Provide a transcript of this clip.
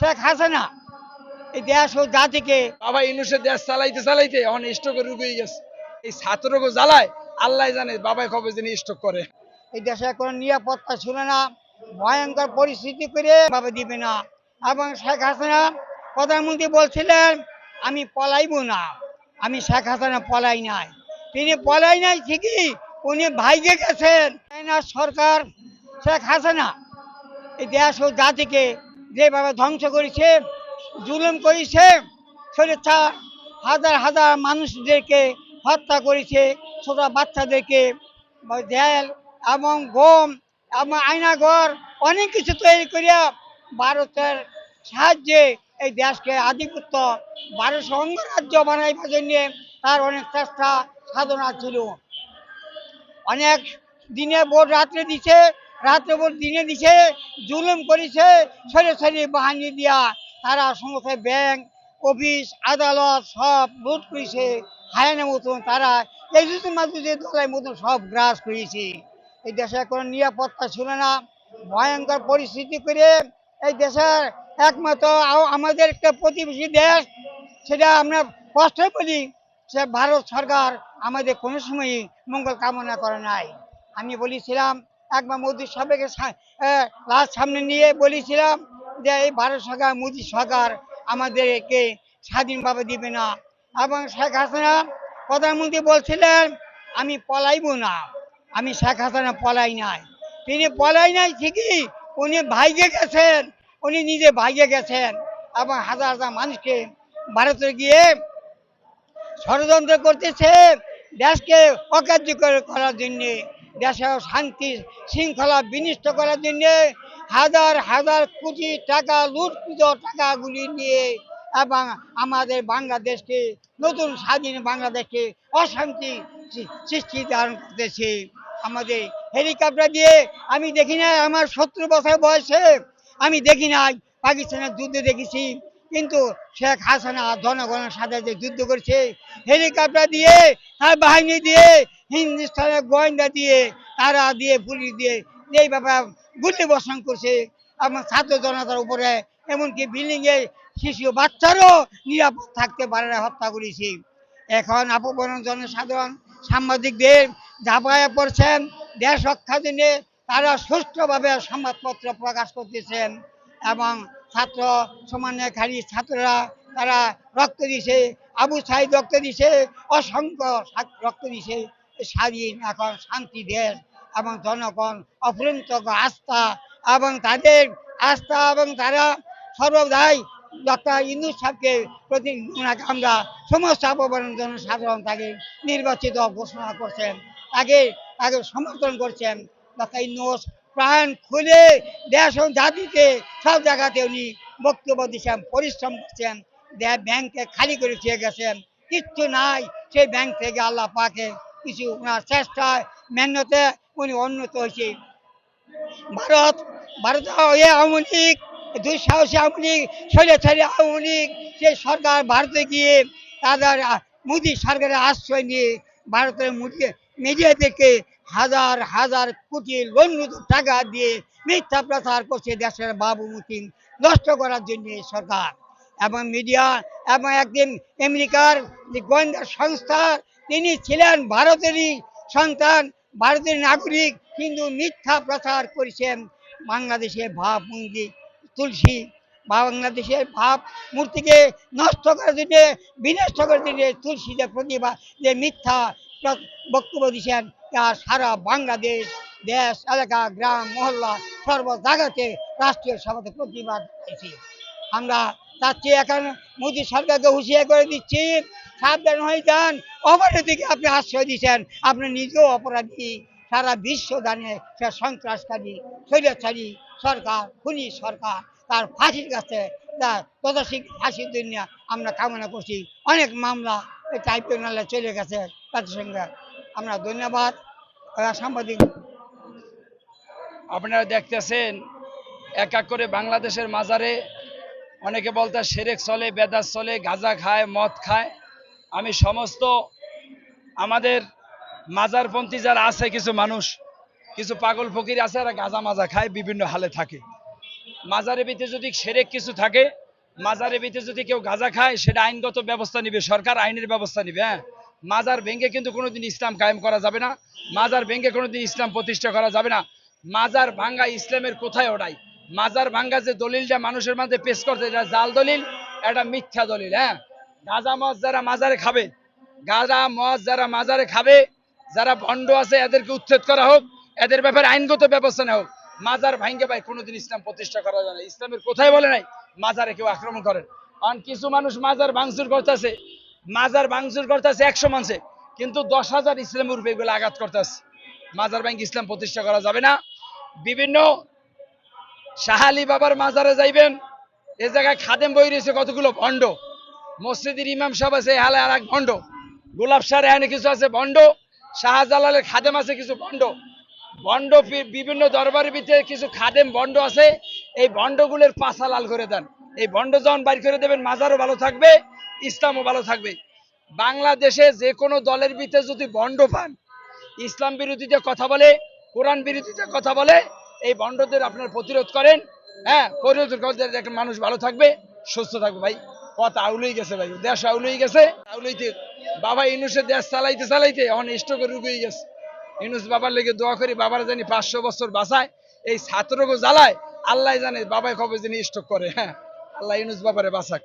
শেখ হাসিনা। এই দেশ ও জাতিকে বাবা ইনুসের দেশ চালাইতে চালাইতে এখন স্ট্রোকের রোগ গেছে। এই ছাত্রকে জ্বালায় আল্লাহ জানে বাবাই কবে যিনি স্ট্রোক করে। এই দেশে কোনো নিরাপত্তা ছিল না ভয়ঙ্কর পরিস্থিতি করে বাবা দিবে না। এবং শেখ হাসিনা প্রধানমন্ত্রী বলছিলেন আমি পলাইব না আমি শেখ হাসিনা পলাই নাই। তিনি পলাই নাই ঠিকই উনি ভাইগে গেছেন। সরকার শেখ হাসিনা এই দেশ ও জাতিকে যেভাবে ধ্বংস করেছে, জুলুম করেছে স্বেচ্ছা হাজার হাজার মানুষদেরকে হত্যা করেছে, ছোট বাচ্চাদেরকে, জেল এবং গম এবং আয়নাঘর, অনেক কিছু তৈরি করিয়া ভারতের সাহায্যে এই দেশকে আধিপত্য ভারত অঙ্গরাজ্য বানাইবার জন্য তার অনেক চেষ্টা, সাধনা ছিল। অনেক দিনে ভোট রাত্রে দিছে রাত্রে দিনে দিছে, জুলুম করেছে ছেড়ে ছেড়ে বাহানি দিয়া। তারা সমস্ত ব্যাংক অফিস আদালত সব লুট করেছে হায়ানের মতন তারা। এই মাঝে দলের মতন সব গ্রাস করেছে। এই দেশের কোনো নিরাপত্তা ছিল না। ভয়ঙ্কর পরিস্থিতি করে এই দেশের একমাত্র আমাদের একটা প্রতিবেশী দেশ, সেটা আমরা কষ্ট বলি সে ভারত সরকার আমাদের কোনো সময়ই মঙ্গল কামনা করে নাই। আমি বলেছিলাম একবার মোদী সাহেবকে লাশ সামনে নিয়ে বলেছিলাম যে এই ভারত সরকার, মোদী সরকার আমাদেরকে স্বাধীনভাবে দিবে না। এবং শেখ হাসিনা প্রধানমন্ত্রী বলছিলেন, আমি পলাইব না। আমি শেখ হাসিনা পলাই নাই। তিনি পলাই নাই ঠিকই, উনি ভাইগে গেছেন, উনি নিজে ভাইগে গেছেন। এবং হাজার হাজার মানুষকে ভারতে গিয়ে ষড়যন্ত্র করতেছে দেশকে অকার্যকর করার জন্য। দেশে শান্তি শৃঙ্খলা বিনিষ্ট করার জন্য হাজার হাজার কোটি টাকা লুটকৃত টাকাগুলি নিয়ে এবং আমাদের বাংলাদেশকে, নতুন স্বাধীন বাংলাদেশকে অশান্তি সৃষ্টি ধারণ করতেছে আমাদের হেলিকপ্টার দিয়ে আমি দেখি না আমার সত্তর বছর বয়সে আমি দেখি নাই, পাকিস্তানের যুদ্ধ দেখেছি। কিন্তু শেখ হাসিনা জনগণের সাথে যে যুদ্ধ করছে, হেলিকপ্টার দিয়ে, তার বাহিনী দিয়ে হিন্দুস্তানের গোয়েন্দা দিয়ে, তারা দিয়ে, পুলিশ দিয়ে এইভাবে গুলি বর্ষণ করছে। এবং ছাত্র জনতার উপরে, এমনকি বিল্ডিংয়ে শিশু বাচ্চারও নিরাপদ থাকতে পারে না হত্যা করেছে। এখন আপন জনসাধারণ সাংবাদিকদের ঝাঁপায়া পড়ছেন। দেশ রক্ষা দিনে তারা সুষ্ঠুভাবে সংবাদপত্র প্রকাশ করতেছেন এবং ছাত্র সমন্বয়কারী ছাত্ররা তারা রক্ত দিছে, আবু সাইদ রক্ত দিছে, অসংখ্য রক্ত দিছে। স্বাধীন এখন শান্তি দেশ এবং জনগণ অফুরন্ত আস্থা এবং তাদের আস্থা এবং তারা সর্বদাই ডক্টর ইন্দু সাহেবকে প্রতি আমরা সমস্ত আবহাওয়ার জনসাধারণ তাকে নির্বাচিত ঘোষণা করছেন, তাকে তাকে সমর্থন করছেন। ডক্টর ইন্দুস প্রাণ খুলে দেশ ও জাতিতে সব জায়গাতে উনি বক্তব্য দিচ্ছেন, পরিশ্রম করছেন ব্যাংকে খালি করে দিয়ে গেছেন। কিচ্ছু নাই, সেই ব্যাংক থেকে আল্লাহ পাকে কিছু ওনার চেষ্টায় মেহনতে উনি উন্নত হয়েছে। ভারত ভারত হয়ে আওয়ামী লীগ দুই সাহসী আওয়ামী লীগ, স্বৈরাচারী আওয়ামী লীগ সেই সরকার ভারতে গিয়ে তাদের মোদী সরকারের আশ্রয় নিয়ে ভারতের মিডিয়া মিডিয়াদেরকে হাজার হাজার কোটি লন্ডিত টাকা দিয়ে মিথ্যা প্রচার করছে দেশের বাবু বাবুমতি নষ্ট করার জন্য সরকার। এবং মিডিয়া, এবং একদিন আমেরিকার গোয়েন্দা সংস্থা তিনি ছিলেন ভারতেরই সন্তান, ভারতের নাগরিক। কিন্তু মিথ্যা প্রচার করেছেন বাংলাদেশের ভাবমূর্তি তুলসী। বাংলাদেশের ভাব মূর্তিকে নষ্ট করে দিতে বিনষ্ট করে দিতে তুলসীদের প্রতিভা, যে মিথ্যা বক্তব্য দিয়েছেন, তা সারা বাংলাদেশ, দেশ, এলাকা, গ্রাম, মহল্লা সর্ব জায়গাতে রাষ্ট্রীয় সভাতে প্রতিবাদ হয়েছে আমরা চাচ্ছি এখন মোদী সরকারকে হুঁশিয়ার করে দিচ্ছি। সাবধান হয়ে যান। অপরাধীর দিকে আপনি আশ্রয় দিচ্ছেন। আপনি নিজেও অপরাধী। সারা বিশ্ব জানে সে সন্ত্রাসকারী, স্বৈরাচারী সরকার, খুনি সরকার। তার ফাঁসির কাছে তার তত ফাঁসির জন্য আমরা কামনা করছি। অনেক মামলা ট্রাইব্যুনালে চলে গেছে তাদের সঙ্গে। আমরা ধন্যবাদ। সাংবাদিক। আপনারা দেখতেছেন, এক এক করে বাংলাদেশের মাজারে অনেকে বলতে সেরেক চলে বেদাস চলে, গাঁজা খায়, মদ খায়। আমি সমস্ত আমাদের মাজারপন্থী যারা আছে, কিছু মানুষ, কিছু পাগল ফকির আছে, এরা গাঁজা মাজা খায়, বিভিন্ন হালে থাকে। মাজারের ভিতরে যদি সেরেক কিছু থাকে, মাজারের ভিতরে যদি কেউ গাঁজা খায়, সেটা আইনগত ব্যবস্থা নিবে, সরকার আইনের ব্যবস্থা নিবে হ্যাঁ? মাজার ভেঙে কিন্তু কোনোদিন ইসলাম কায়েম করা যাবে না। মাজার ভেঙে কোনোদিন ইসলাম প্রতিষ্ঠা করা যাবে না। মাজার ভাঙ্গা ইসলামের কোথায় ওটাই? মাজার ভাঙ্গা যে দলিলটা মানুষের মধ্যে পেশ করতে এটা জাল দলিল, এটা মিথ্যা দলিল হ্যাঁ? গাঁজা মদ যারা মাজারে খাবে, গাঁজা মদ যারা মাজারে খাবে, যারা ভণ্ড আছে, এদেরকে উচ্ছেদ করা হোক, এদের ব্যাপারে আইনগত ব্যবস্থা নেওয়া হোক। মাজার ভাঙ্গে ভাই, কোনোদিন ইসলাম প্রতিষ্ঠা করা যায় না। ইসলামের কোথায় বলে নাই, মাজারে কেউ আক্রমণ করেন। কারণ কিছু মানুষ মাজার ভাঙচুর করতেছে, মাজার ভাঙচুর করতেছে একশো মানুষে, কিন্তু দশ হাজার ইসলামের রূপে এগুলো আঘাত করতেছে। মাজার ব্যাংক ইসলাম প্রতিষ্ঠা করা যাবে না। বিভিন্ন শাহালি বাবার মাজারে যাইবেন, এ জায়গায় খাদেম বই রয়েছে কতগুলো? ভণ্ড। মসজিদের ইমাম সাহেব আছে হালে আর এক ভণ্ড। গোলাপ সার এখানে কিছু আছে, ভণ্ড। শাহজালালের খাদেম আছে, কিছু ভণ্ড। ভণ্ড বিভিন্ন দরবারের ভিতরে কিছু খাদেম ভণ্ড আছে। এই ভণ্ডগুলোর পাশা লাল করে দেন। এই ভণ্ড যখন বাইর করে দেবেন, মাজারও ভালো থাকবে, ইসলামও ভালো থাকবে। বাংলাদেশে যে কোনো দলের ভিতরে যদি ভণ্ড পান, ইসলাম বিরোধীতে কথা বলে, কোরআন বিরোধীতে কথা বলে, এই ভণ্ডদের আপনার প্রতিরোধ করেন। হ্যাঁ প্রতিরোধ করতে মানুষ ভালো থাকবে, সুস্থ থাকবে ভাই। কথা আউলই গেছে ভাই, দেশ আউলই গেছে। আউলইতে বাবা ইনুসে দেশ চালাইতে চালাইতে এখন স্টকে রুগিয়ে গেছে। ইনুস বাবার লেগে দোয়া করি, বাবার জানি পাঁচশো বছর বাঁচায়, এই ছাত্রকে জ্বালায়, আল্লাহ জানে বাবাই কবে জানি স্টক করে হ্যাঁ। আল্লাহ ইনুস বাবারে বাঁচাক।